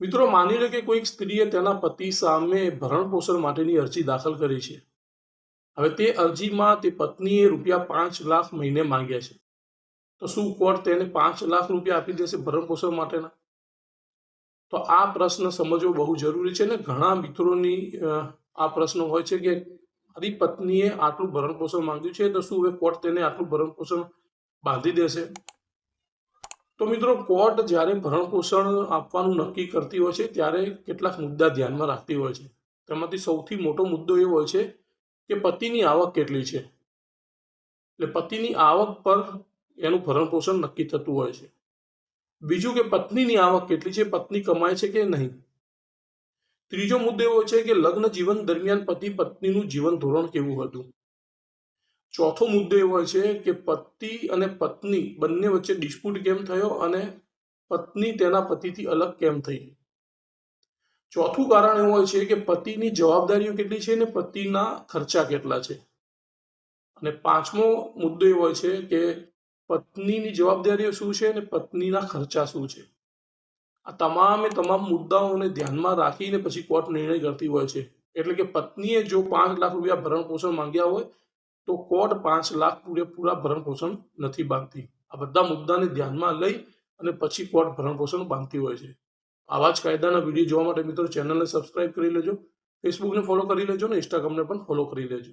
મિત્રો, માની લો કે કોઈક સ્ત્રીએ તેના પતિ સામે ભરણ પોષણ માટેની અરજી દાખલ કરી છે. હવે તે અરજીમાં તે પત્નીએ રૂપિયા પાંચ લાખ મહિને માંગ્યા છે. તો શું કોર્ટ તેને પાંચ લાખ રૂપિયા આપી દેશે ભરણ પોષણ માટેના? તો આ પ્રશ્ન સમજવો બહુ જરૂરી છે ને ઘણા મિત્રોની આ પ્રશ્ન હોય છે કે મારી પત્નીએ આટલું ભરણ પોષણ માંગ્યું છે તો શું હવે કોર્ટ તેને આટલું ભરણ પોષણ બાંધી દેશે? તો મિત્રો કોર્ટ જ્યારે ભરણપોષણ આપવાનું નક્કી કરતી હોય છે, ત્યારે કેટલાક મુદ્દા ધ્યાનમાં રાખતી હોય છે. તેમાંથી સૌથી મોટો મુદ્દો એ હોય છે કે પતિની આવક કેટલી છે. એટલે પતિની આવક પર એનું ભરણપોષણ નક્કી થતું હોય છે. બીજું કે પત્નીની આવક કેટલી છે, પત્ની કમાય છે કે નહીં? ત્રીજો મુદ્દો એવો છે કે લગ્ન જીવન દરમિયાન પતિ પત્નીનું જીવન ધોરણ કેવું હતું? ચોથો મુદ્દો એવો હોય છે કે પતિ અને પત્ની બંને વચ્ચે ડિસ્પ્યુટ કેમ થયો અને પત્ની તેના પતિથી અલગ કેમ થઈ? ચોથું કારણ એવું હોય છે કે પતિની જવાબદારીઓ કેટલી છે અને પતિના ખર્ચા કેટલા છે? અને પાંચમો મુદ્દો એવો હોય છે કે પત્નીની જવાબદારીઓ શું છે અને પત્નીના ખર્ચા શું છે? આ તમામે તમામ મુદ્દાઓને ધ્યાનમાં રાખીને પછી કોર્ટ નિર્ણય કરતી હોય છે. એટલે કે પત્નીએ જો પાંચ લાખ રૂપિયા ભરણ પોષણ માંગ્યા હોય તો કોર્ટ પાંચ લાખ પૂરેપૂરા ભરણ પોષણ નથી બાંધતી. આ બધા મુદ્દાને ધ્યાનમાં લઈ અને પછી કોર્ટ ભરણ પોષણ બાંધતી હોય છે. આવા જ કાયદાના વીડિયો જોવા માટે મિત્રો ચેનલને સબસ્ક્રાઇબ કરી લેજો. ફેસબુકને ફોલો કરી લેજો ને ઇન્સ્ટાગ્રામને પણ ફોલો કરી લેજો.